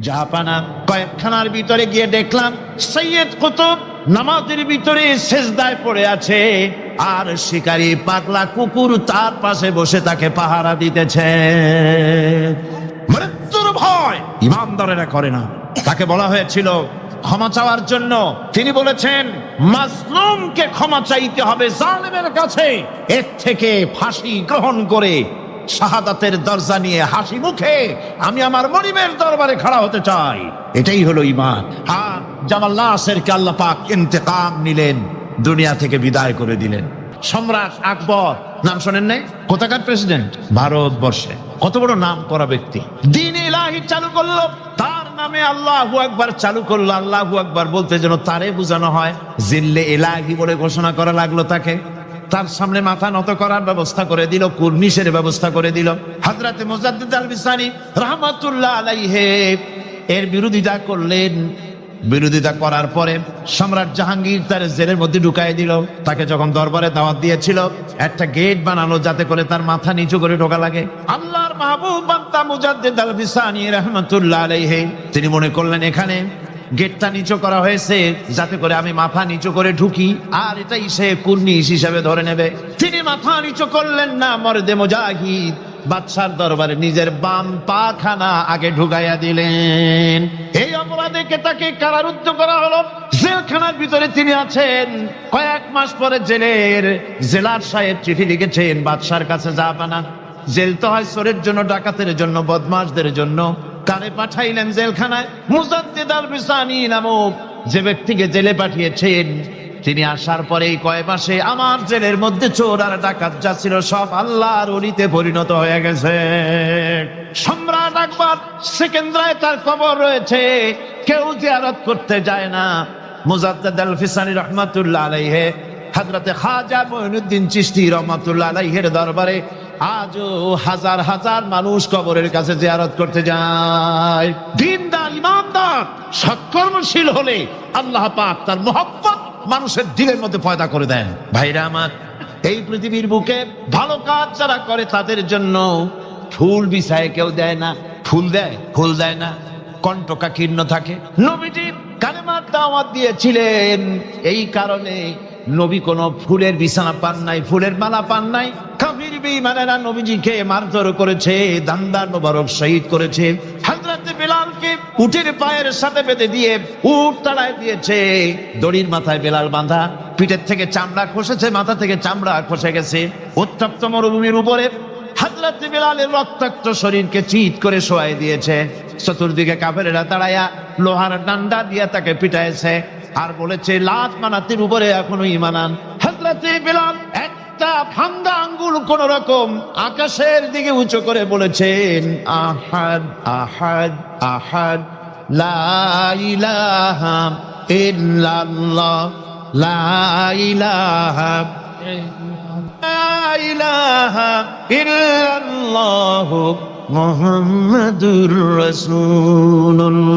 জাহাপানা কয়েকখানার ভিতরে গিয়ে দেখলাম, সৈয়দ কুতুব নামাজের ভিতরে শেষদায় পড়ে আছে। আর শিকারী পাগলা কুকুর তার পাশে বসে তাকে পাহারা দিতেছে। মৃত্যুর ভয় ইমানদারেরা করে না। তাকে বলা হয়েছিল, ক্ষমা চাওয়ার জন্য। তিনি বলেছেন মাজলুমকে ক্ষমা চাইতে হবে জালেমের কাছে। এর থেকে ফাঁসি গ্রহণ করে শাহাদাতের দরজা নিয়ে হাসি মুখে আমি আমার মরিমের দরবারে খাড়া হতে চাই। এটাই হলো ইমান হ্যাঁ জামাল নাসেরকে আল্লাহ পাক ইন্তেকাম নিলেন, দুনিয়া থেকে বিদায় করে দিলেন। সম্রাট আকবর, নাম শোনেন নাই? কোথাকার প্রেসিডেন্ট? ভারতবর্ষে। কত বড় নাম করা ব্যক্তি। দিন ইলাহি চালু করল, তার নামে আল্লাহু আকবার চালু করল, আল্লাহু আকবার বলতে যেন তারে বোঝানো হয়, জিল্লে এলাহি বলে ঘোষণা করা লাগল তাকে। তার সামনে মাথা নত করার ব্যবস্থা করে দিল, কুর্নিশের ব্যবস্থা করে দিল। হাজরাতে মুজাদ্দিদ আল বিসানি রহমাতুল্লাহ আলাইহে, এর বিরোধিতা করলেন। বিরোধিতা করার পরে সম্রাট জাহাঙ্গীর তার জেলের মধ্যে ঢুকাই দিল। তাকে যখন দরবারে দাওয়াত দিয়েছিল, একটা গেট বানালো যাতে করে তার মাথা নিচু করে ঢোকা লাগে। আল্লাহর মাহবুব বান্তা মুজাদ্দিদ আল বিসানি রহমাতুল্লাহ আলাইহি, তিনি মনে করলেন, এখানে গেটটা নিচু করা হয়েছে, যাতে করে আমি মাথা নিচু করে ঢুকি। আর এটাই সে কুর্নিশ হিসাবে ধরে নেবে। তিনি মাথা নিচু করলেন না, মর্দে মুজাহিদ। বাদশার দরবারে নিজের বাম পাখানা আগে ঢুকাইয়া দিলেন। এই অপরাধে তাকে কারারুদ্ধ করা হলো? জেলখানার ভিতরে তিনি আছেন। কয়েক মাস পরে জেলের জেলার সাহেব চিঠি লিখেছেন, বাদশার কাছে যা বানা জেল তো হয় চোরের জন্য, ডাকাতের জন্য, বদমাশদের জন্য। কারে পাঠাইলেন জেলখানায়? মুজাদ্দিদ আল বিসানি নামক যে ব্যক্তিকে জেলে পাঠিয়েছেন, তিনি আসার পরে এই কয় মাসে আমার জেলের মধ্যে চোর আর ডাকাত যা ছিল সব আল্লাহর অলিতে পরিণত হয়ে গেছে। সম্রাট আকবর সেকেন্দ্রায় তার খবর রয়েছে, কেউ জিয়ারত করতে যায় না। মুজাদ্দিদ আল ফিসানি রহমাতুল্লাহ আলাইহে হাজরাতে খাজা মঈনুদ্দিন চিশতি রহমাতুল্লাহ আলাইহের দরবারে আজও হাজার হাজার মানুষ কবরের কাছে জিয়ারত করতে যায়। দিনদার ইমানদার সৎকর্মশীল হলে আল্লাহ পাক তার মোহাম্মত মানুষের দিলের মধ্যে পয়দা করে দেন। ভাইরা আমার, এই পৃথিবীর বুকে ভালো কাজ যারা করে তাদের জন্য ফুল বিছায় কেউ দেয় না। ফুল দেয় ফুল দেয় না। কণ্ঠকা কীর্ণ থাকে। নবীজি কালেমার দাওয়াত দিয়েছিলেন। এই কারণে নবী কোন ফুলের বিছানা পান নাই, ফুলের মালা পান নাই। কাফির বেঈমানেরা নবীজিকে মারধর করেছে, দান্দার মোবারক শহীদ করেছে। বেলালকে পায়ের বেঁধে দিয়ে তাড়ায় দিয়েছে। দড়ির মাথায় বাঁধা, পিঠের থেকে চামড়া মাথা থেকে চামড়া গেছে। উত্তপ্ত মরুভূমির উপরে হাজরত বেলালের রক্তাক্ত শরীরকে চিৎ করে শোয়াই দিয়েছে। চতুর্দিকে কাফেরেরা তাড়াইয়া লোহার ডান্ডা দিয়ে তাকে পিটাইছে। আর বলেছে লাত মানাতির উপরে এখনও ইমানান হাজরতে বেলাল একটা ভাঙ্গা আঙ্গুল কোন রকম আকাশের দিকে উঁচু করে বলেছেন, আহাদ আহাদ আহাদ, লা ইলাহা ইল্লাল্লাহ, লা ইলাহা লা ইলাহা ইল্লাল্লাহ। মুহাম্মাদুর রাসূলুল্লাহ।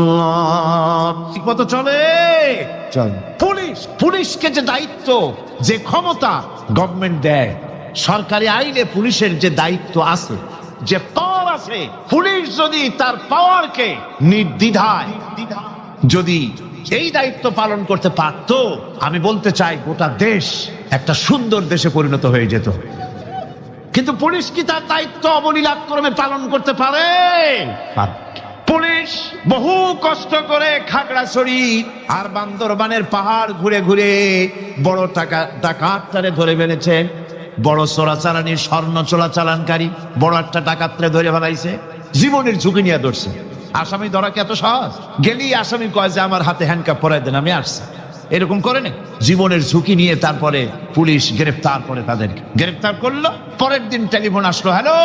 ঠিক মতো চলে? চল। পুলিশ পুলিশকে যে দায়িত্ব যে ক্ষমতা গভর্নমেন্ট দেয় সরকারি আইনে পুলিশের যে দায়িত্ব আছে যে পাওয়ার আছে পুলিশ যদি তার পাওয়ারকে নির্দ্বিধায় যদি এই দায়িত্ব পালন করতে পারতো আমি বলতে চাই গোটা দেশ একটা সুন্দর দেশে পরিণত হয়ে যেত। কিন্তু পুলিশ কি তার দায়িত্ব অবলীলাক্রমে পালন করতে পারে? পুলিশ বহু কষ্ট করে খাগড়াছড়ি আর বান্দরবানের পাহাড় ঘুরে ঘুরে বড় টাকা ডাকাতটারে ধরে ফেলেছে। বড় চোরাচালানি স্বর্ণ চোরাচালানকারী বড় একটা ডাকাতরে ধরে ফেলাইছে। জীবনের ঝুঁকি নিয়ে ধরছে। আসামি ধরা কি এত সহজ? গেলেই আসামি কয় যে আমার হাতে হ্যান্ডকাপ পরাই দেন আমি আসছি। এরকম করে না? জীবনের ঝুঁকি নিয়ে তারপরে পুলিশ গ্রেফতার করে তাদেরকে। গ্রেফতার করল, পরের দিন টেলিফোন আসলো, হ্যালো,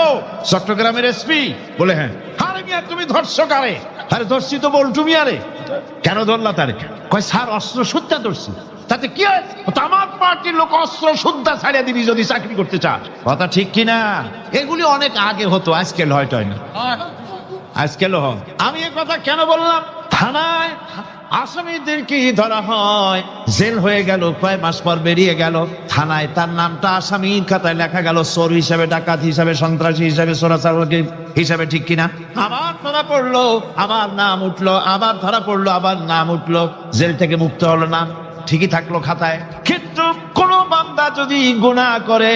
চট্টগ্রামের এসপি বলে হ্যাঁ। আরে মিয়া, তুমি ধরছো কারে? আরে ধরছি তো বলটু মিয়ারে কেন ধরলা তারে? কয়, স্যার, অস্ত্র শুদ্ধা ধরছি। তাতে কি হয়? আমার পার্টির লোক অস্ত্র শুদ্ধা ছাড়িয়ে দিবি যদি চাকরি করতে চাস। কথা ঠিক কিনা এগুলি অনেক আগে হতো আজকাল হয় না আজকাল হোক আমি এ কথা কেন বললাম? থানায় আসামিদেরকে ধরা হয়? জেল হয়ে গেল, কয় মাস পর বেরিয়ে গেল। থানায় তার নামটা আসামির খাতায় লেখা গেল, চোর হিসাবে, ডাকাত হিসাবে, সন্ত্রাসী হিসাবে চোরাচারকে হিসাবে, ঠিক কিনা? আবার ধরা পড়ল আবার নাম উঠল আবার ধরা পড়ল আবার নাম উঠল। জেল থেকে মুক্ত হলো না, ঠিকই থাকল খাতায়। কিন্তু কোন বান্দা যদি গুনাহ করে,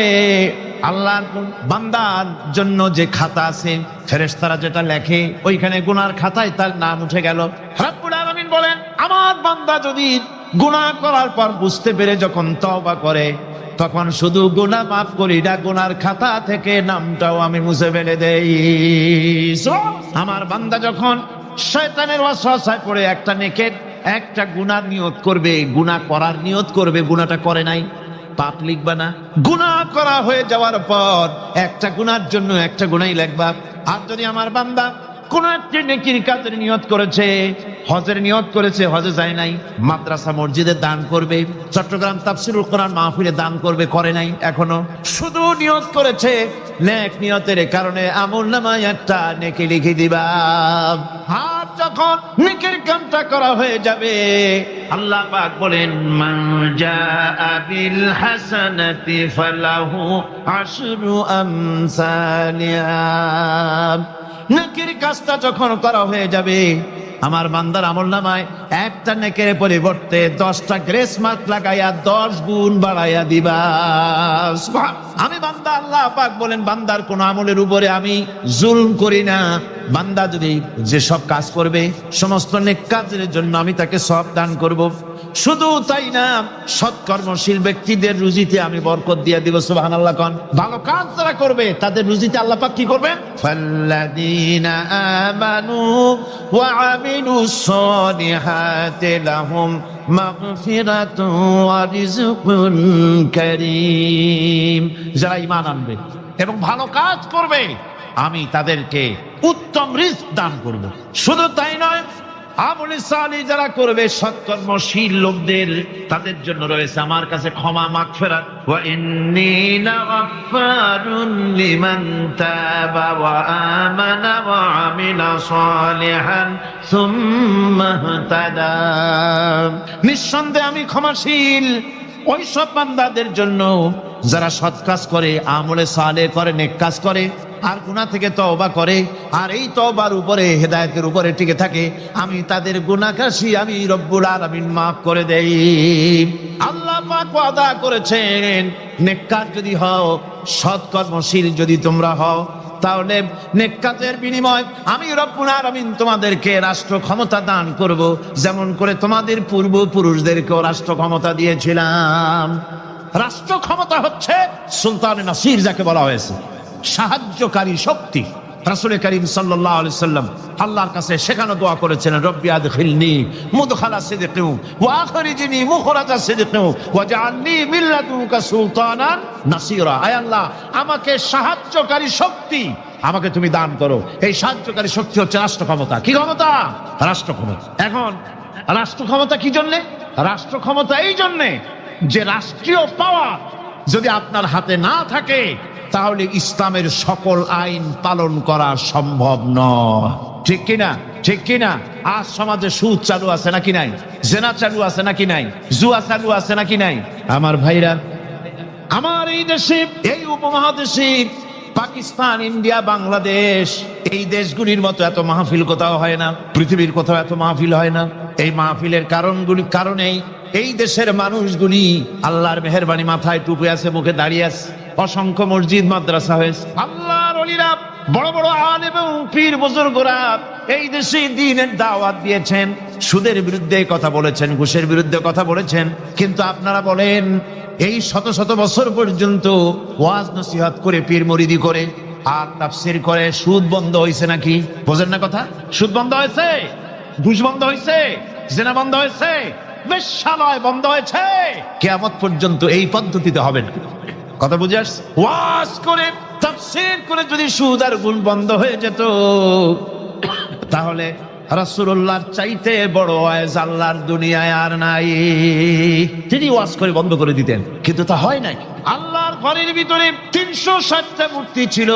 আল্লাহর বান্দার জন্য যে খাতা আছে, ফেরেশতারা যেটা লেখে, ওইখানে গুনার খাতায় তার নাম উঠে গেল। রব্বুল বলেন আমার বান্দা যদি গুনাহ করার পর বুঝতে পেরে যখন তওবা করে, তখন শুধু গুনাহ মাফ করি না গুনার খাতা থেকে নামটাও আমি মুছে ফেলে দেই। আমার বান্দা যখন শয়তানের ওয়াসওয়াসায় পড়ে, একটা নেকের একটা গুনার নিয়ত করবে, গুনাহ করার নিয়ত করবে, গুনাহটা করে নাই, পাপ লিখবা না। গুনাহ করা হয়ে যাওয়ার পর একটা গুনার জন্য একটা গুনাই লিখবা আর যদি আমার বান্দা কোন একটি নেকির কাজের নিয়ত করেছে হজের নিয়ত করেছে, হজে যায় নাই। মাদ্রাসা মসজিদে দান করবে, চট্টগ্রাম তাফসিরুল কোরআন মাহফিলে দান করবে, করে নাই এখনও। শুধু নিয়ত করেছে, নেক নিয়তের কারণে আমল নামায় একটা নেকি লিখে দিবা। আর যখন নেকের কামটা করা হয়ে যাবে, আল্লাহ পাক বলেন, মান জাআ বিল হাসানাতি ফালাহু আশরু নেকের কাজটা যখন করা হয়ে যাবে আমার বান্দার আমল নামায় একটা নেকের পরিবর্তে দশটা গ্রেস মার্ক লাগাইয়া দশ গুণ বাড়াইয়া দিবা। আমি বান্দা, আল্লাহ পাক বলেন, বান্দার কোন আমলের উপরে আমি জুলম করি না। বান্দা যদি যে সব কাজ করবে, সমস্ত নেক কাজের জন্য আমি তাকে সব দান করব। শুধু তাই না সৎকর্মশীল ব্যক্তিদের রুজিতে আমি বরকত দিয়ে দিব সুবাহান আল্লাহ কন। ভালো কাজ যারা করবে তাদের রুজিতে আল্লাহ পাক কি করবেন? ফাল্লাযীনা আমানু ওয়া আমিলুস সালিহাতি লাহুম মাগফিরাতুন ওয়া রিজকুন কারীম। যারা ঈমান আনবে এবং ভালো কাজ করবে আমি তাদেরকে উত্তম রিস্ক দান করব। শুধু তাই নয় সালি যারা করবে সৎকর্মশীল লোকদের, তাদের জন্য রয়েছে আমার কাছে ক্ষমা সুম্মা ইহতাদা। নিঃসন্দেহে আমি ক্ষমাশীল। ওই সব বান্দাদের জন্য যারা সৎ কাজ করে, আমলে সালে করে, নেক কাজ করে, আর গুনাহ থেকে তওবা করে, আর এই তওবার উপরে, হেদায়েতের উপরে টিকে থাকে, আমি তাদের গুনাহকাশী আমি রব্বুল আলামিন মাফ করে দেই। আল্লাহ পাক ওয়াদা করেছেন নেককার যদি হও সৎকর্মশীল যদি তোমরা হও, তাহলে নেকাতের বিনিময় আমি রব্বুল আলামিন তোমাদেরকে রাষ্ট্র ক্ষমতা দান করব, যেমন করে তোমাদের পূর্বপুরুষদেরকেও রাষ্ট্র ক্ষমতা দিয়েছিলাম। রাষ্ট্র ক্ষমতা হচ্ছে সুলতান নাসির যাকে বলা হয়েছে। সাহায্যকারী শক্তি। রাসুল করিম সাল্লাহ সাল্লাম আল্লাহর কাছে সেখানে দোয়া করেছেন, রব্বি আদখিলনি মুদখালা আয় আল্লাহ, আমাকে সাহায্যকারী শক্তি, আমাকে তুমি দান করো। এই সাহায্যকারী শক্তি হচ্ছে রাষ্ট্র ক্ষমতা কি ক্ষমতা? রাষ্ট্র ক্ষমতা এখন রাষ্ট্র ক্ষমতা কি জন্যে? রাষ্ট্র ক্ষমতা এই জন্যে যে রাষ্ট্রীয় পাওয়ার যদি আপনার হাতে না থাকে, তাহলে ইসলামের সকল আইন পালন করা সম্ভব নয়। ঠিক কিনা? ঠিক কিনা? আজ সমাজে সুদ চালু আছে নাকি নাই? জেনা চালু আছে নাকি নাই? জুয়া চালু আছে নাকি নাই? আমার ভাইরা, আমার এই দেশে, এই উপমহাদেশে, পাকিস্তান, ইন্ডিয়া, বাংলাদেশ, এই দেশগুলির মতো এত মাহফিল কোথাও হয় না, পৃথিবীর কোথাও এত মাহফিল হয় না। এই মাহফিলের কারণগুলি, কারণেই এই দেশের মানুষগুলি আল্লাহর মেহরবানি মাথায় টুপে আছে, মুখে দাঁড়িয়ে আছে। অসংখ্য মসজিদ, মাদ্রাসা হয়েছে। আল্লাহর অলিরা, বড় বড় আন এবং পীর বুজুর্গরা এই দেশে দিনের দাওয়াত দিয়েছেন। সুদের বিরুদ্ধে কথা বলেছেন, ঘুষের বিরুদ্ধে কথা বলেছেন। কিন্তু আপনারা বলেন, এই শত শত বছর পর্যন্ত ওয়াজ নসিহত করে পীর মরিদি করে আর তাফসির করে, সুদ বন্ধ হয়েছে নাকি? বোঝেন না কথা? সুদ বন্ধ হয়েছে? ঘুষ বন্ধ হয়েছে? জেনা বন্ধ হয়েছে? বেশ্যালয় বন্ধ হয়েছে। কেয়ামত পর্যন্ত এই পদ্ধতিতে হবে না। কথা বুঝে আসছে ওয়াজ করে তাফসীর করে যদি সুদ আর গুণ বন্ধ হয়ে যেত তাহলে রাসূলুল্লাহর চাইতে বড় ওয়াজ আল্লাহর দুনিয়ায় আর নাই। তিনি ওয়াজ করে বন্ধ করে দিতেন। কিন্তু তা হয় নাই। আল্লাহর ঘরের ভিতরে তিনশো ষাটটা মূর্তি ছিল।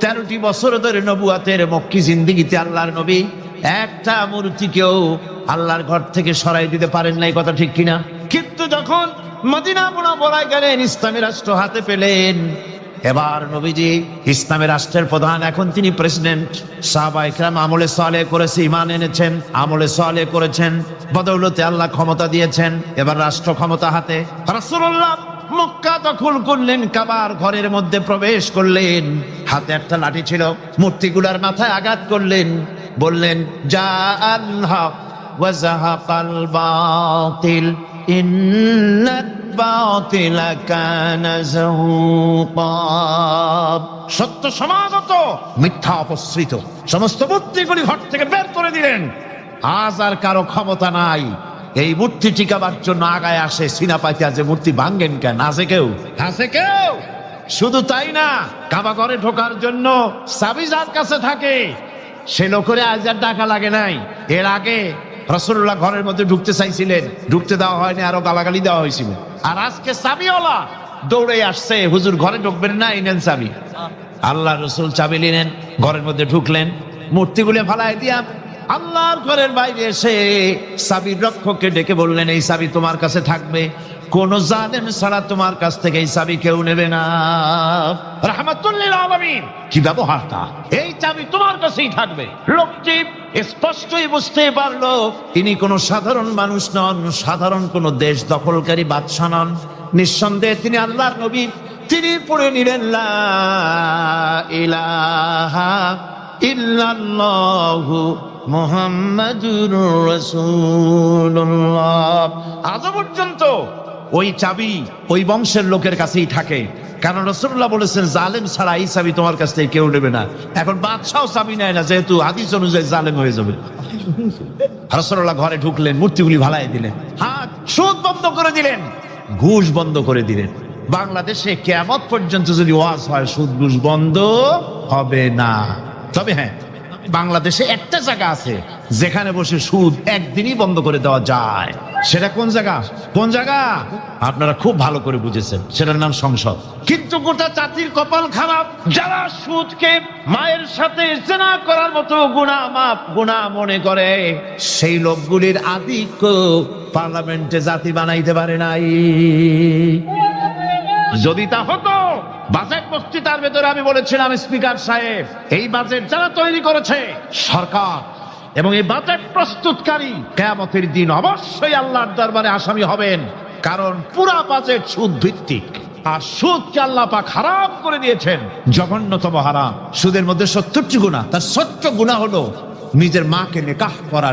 তেরোটি বছর ধরে নবুয়াতের মক্কি জিন্দিগিতে আল্লাহর নবী একটা মূর্তিকেও আল্লাহর ঘর থেকে সরাই দিতে পারেন নাই কথা ঠিক কিনা? কিন্তু যখন মদিনা বোনা বলাই গেলেন ইসলামী রাষ্ট্র হাতে পেলেন। এবার নবীজি ইসলামী রাষ্ট্রের প্রধান এখন তিনি প্রেসিডেন্ট। সাহাবা ইকরাম আমলে সালে করেছে ইমান এনেছেন আমলে সালে করেছেন বদৌলতে আল্লাহ ক্ষমতা দিয়েছেন এবার রাষ্ট্র ক্ষমতা হাতে। রাসূলুল্লাহ মক্কা দখল করলেন কাবার ঘরের মধ্যে প্রবেশ করলেন। হাতে একটা লাঠি ছিল মূর্তিগুলার মাথায় আঘাত করলেন। বললেন যা আল্লাহ ওয়াজাহাকাল বাতিল ইন্নাত বাতিল কানা যাহুকা সত্য সমাগত মিথ্যা অপসৃত সমস্ত মূর্তিগুলি ঘর থেকে বের করে দিলেন। আজ আর কারও ক্ষমতা নাই। এই মূর্তি টিকাবার জন্য আগায় আসে সিনা পাইতে যে মূর্তি ভাঙ্গেন কেন? আছে কেউ? আছে কেউ? শুধু তাই না কাবা ঘরে ঢোকার জন্য চাবি যার কাছে থাকে। সে লোকের আজ আর টাকা লাগে নাই। এর আগে রসুল্লাহ ঘরের মধ্যে ঢুকতে চাইছিলেন। ঢুকতে দেওয়া হয়নি, আরও গালাগালি দেওয়া হয়েছিল। আর আজকে চাবিওয়ালা দৌড়ে আসছে, হুজুর ঘরে ঢুকবেন না, এই নেন চাবি আল্লাহ রসুল চাবি নিলেন, ঘরের মধ্যে ঢুকলেন। মূর্তিগুলো ফালাই দিয়া আল্লাহর ঘরের বাইরে এসে সাবির রক্ষককে ডেকে বললেন, এই সাবি তোমার কাছে থাকবে। কোন জালেম ছাড়া তোমার কাছ থেকে এই সাবি কেউ নেবে না। রাহমাতুল্লিল আলামিন। কি ব্যবহারটা এই চাবি তোমার কাছেই থাকবে। লোকটি স্পষ্টই বুঝতে পারল তিনি কোনো সাধারণ মানুষ নন, সাধারণ কোন দেশ দখলকারী বাদশা নন। নিঃসন্দেহে তিনি আল্লাহর নবী। তিনি পড়ে নিলেন ইলাহা আজ পর্যন্ত ওই চাবি ওই বংশের লোকের কাছেই থাকে। কারণ রসুল্লাহ বলেছেন, জালেম ছাড়া এই চাবি তোমার কাছ থেকে কেউ নেবে না। এখন বাদশাও চাবি নেয় না, যেহেতু হাদিস অনুযায়ী জালেম হয়ে যাবে। রসুল্লাহ ঘরে ঢুকলেন, মূর্তিগুলি ভালাই দিলেন, হাত, সুদ বন্ধ করে দিলেন, ঘুষ বন্ধ করে দিলেন। বাংলাদেশে কেমত পর্যন্ত যদি ওয়াজ হয়, সুদ, ঘুষ বন্ধ হবে না। তবে হ্যাঁ বাংলাদেশে একটা জায়গা আছে, যেখানে বসে সুদ একদিনই বন্ধ করে দেওয়া যায়। সেটা কোন জায়গা? কোন জায়গা? আপনারা খুব ভালো করে বুঝেছেন। সেটার নাম সংসদ। কিন্তু গোটা জাতির কপাল খারাপ। যারা সুদকে মায়ের সাথে জেনা করার মতো গুণা মাপ, গুণা মনে করে, সেই লোকগুলির আধিক্য পার্লামেন্টে জাতি বানাইতে পারে নাই। যদি তা হতো, বাজেট বক্তৃতার ভেতরে আমি বলেছিলাম, স্পিকার সাহেব, এই বাজেট যারা তৈরি করেছে, সরকার এবং এই বাজেট প্রস্তুতকারী কেয়ামতের দিন অবশ্যই আল্লাহর দরবারে আসামি হবেন। কারণ পুরা বাজেট সুদ ভিত্তিক আর সুদকে আল্লাহ পাক হারাম করে দিয়েছেন। জঘন্যতম হারাম। সুদের মধ্যে সত্তরটি গুণা। তার সত্য গুণা হলো নিজের মাকে নিকাহ করা।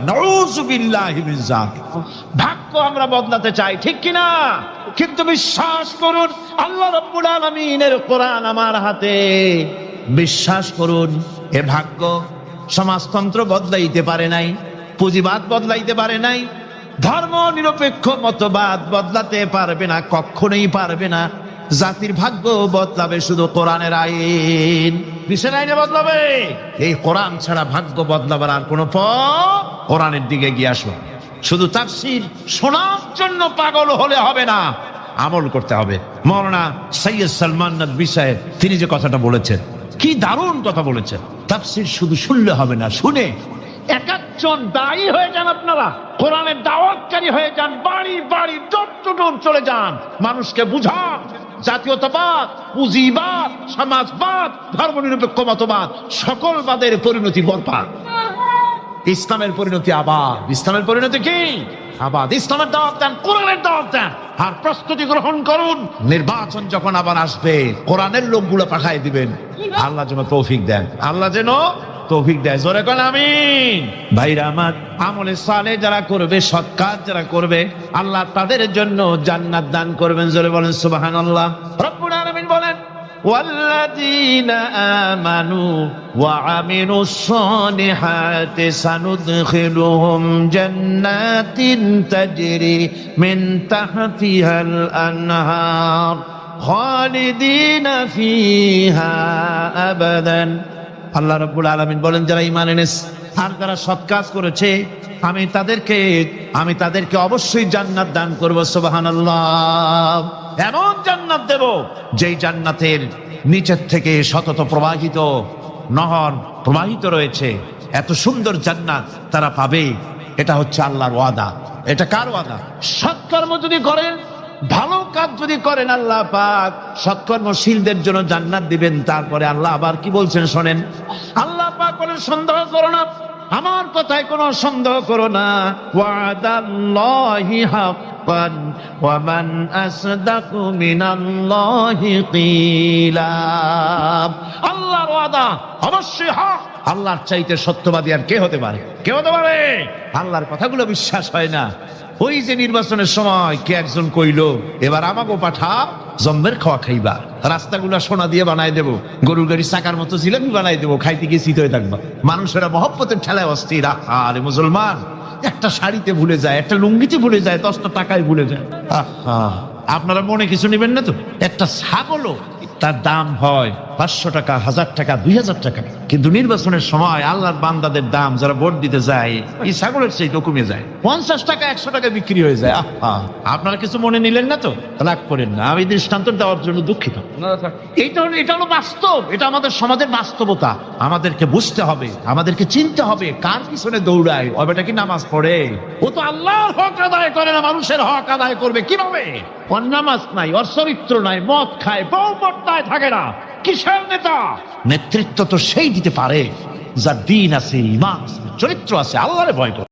ভাগ্য আমরা বদলাতে চাই, ঠিক কিনা? কিন্তু বিশ্বাস করুন, আল্লাহ রাব্বুল আলামিনের কোরআন আমার হাতে। বিশ্বাস করুন, এ ভাগ্য সমাজতন্ত্র বদলাইতে পারে নাই, পুঁজিবাদ বদলাইতে পারে নাই, ধর্ম নিরপেক্ষ মতবাদ বদলাতে পারবে না, কখনোই পারবে না, জাতির ভাগ্য বদলাবে শুধু কোরআনের আইন। কিসের আইনে বদলাবে? এই কোরআন ছাড়া ভাগ্য বদলাবার আর কোনো পথ কোরআনের দিকে গিয়ে আসো শুধু তাফসির শোনার জন্য পাগল হলে হবে না, আমল করতে হবে। মৌলানা সৈয়দ সালমান নদী তিনি যে কথাটা বলেছেন, কি দারুণ কথা বলেছেন। তাফসির শুধু শুনলে হবে না, শুনে। এক একজন দায়ী হয়ে যান আপনারা। কোরআনের দাওয়াতকারী হয়ে যান, বাড়ি বাড়ি চট্টটুন চলে যান। মানুষকে বুঝান জাতীয়তাবাদ, পুঁজিবাদ, সমাজবাদ, ধর্মনিরপেক্ষ মতবাদ, সকল বাদের পরিণতি বরপাদ ইসলামের পরিণতি আবার ইসলামের পরিণতি কি? আবাদ। ইসলামের দাওয়াত দেন, কোরআনের দাওয়াত দেন। আর প্রস্তুতি গ্রহণ করুন। নির্বাচন যখন আবার আসবে, কোরআনের লোকগুলো পাঠাই দিবেন। আল্লাহ যেন তৌফিক দেন। আল্লাহ যেন তৌফিক দেয়। জোরে কোন, আমিন। ভাইরা আমার, আমলে সালে যারা করবে, সৎ কাজ যারা করবে, আল্লাহ তাদের জন্য জান্নাত দান করবেন। জোরে বলেন, সুবহানাল্লাহ। রব্বুল আলামিন বলেন والذين آمنوا وعملوا الصالحات سندخلهم جنات تجري من تحتها الأنهار خالدين فيها أبدا আল্লাহ রব্বুল আলমিন বলেন যারা ইমান এনেস আর যারা সৎ কাজ করেছে আমি তাদেরকে আমি তাদেরকে অবশ্যই জান্নাত দান করবো সোবাহান এমন জান্নাত দেব, যেই জান্নাতের নিচের থেকে শতত প্রবাহিত, নহর প্রবাহিত রয়েছে। এত সুন্দর জান্নাত তারা পাবে। এটা হচ্ছে আল্লাহর ওয়াদা। এটা কার ওয়াদা? সৎকর্ম যদি করেন ভালো কাজ যদি করেন আল্লাহ পাক, সৎকর্মশীলদের জন্য জান্নাত দিবেন। তারপরে আল্লাহ আবার কি বলছেন শোনেন? আল্লাহ পাক বলেন, সন্দেহ করো না। আমার কথায় কোনো সন্দেহ করো না। ওয়াদাল্লাহি হাক্কান ওয়া মান আসদাকু মিনাল্লাহি কিলা। আল্লাহর ওয়াদা অবশ্যই হক আল্লাহর চাইতে সত্যবাদী আর কে হতে পারে? কে হতে পারে? আল্লাহর কথাগুলো বিশ্বাস হয় না। ওই যে নির্বাচনের সময় কে একজন কইল, এবার আমাকে পাঠা জম্মের খাওয়া খাইবা। রাস্তাগুলা সোনা দিয়ে বানাই দেবো। গরুর গাড়ি চাকার মতো জিলাপি বানাই দেবো। খাইতে গিয়ে শীত হয়ে থাকবা। মানুষেরা মহব্বতের ঠেলায় অস্থির। আরে মুসলমান, একটা শাড়িতে ভুলে যায়, একটা লুঙ্গিতে ভুলে যায়, দশটা টাকায় ভুলে যায়। আপনারা মনে কিছু নেবেন না তো? একটা ছাগলও তার দাম হয় পাঁচশো টাকা হাজার টাকা দুই হাজার টাকা। কিন্তু নির্বাচনের সময় আল্লাহর বান্দাদের দাম যারা ভোট দিতে যায় এই ছাগলের সেই তো কমে যায়। পঞ্চাশ টাকা একশো টাকা বিক্রি হয়ে যায়। আহা আপনারা কিছু মনে নিলেন না তো? রাগ করেন না আমি দৃষ্টান্ত দেওয়ার জন্য দুঃখিত। এটা হলো এটা হলো বাস্তব এটা আমাদের সমাজের বাস্তবতা। আমাদেরকে বুঝতে হবে আমাদেরকে চিনতে হবে কার পিছনে দৌড়ায়। ও বেটা কি নামাজ পড়ে? ও তো আল্লাহর হক আদায় করে না মানুষের হক আদায় করবে কীভাবে? ওর নামাজ নাই ওর চরিত্র নাই মদ খায় বউ পর্দায় থাকে না। কিসের নেতা? নেতৃত্ব তো সেই দিতে পারে, যার দিন আছে ইমান চরিত্র আছে, আল্লাহরে ভয় করে।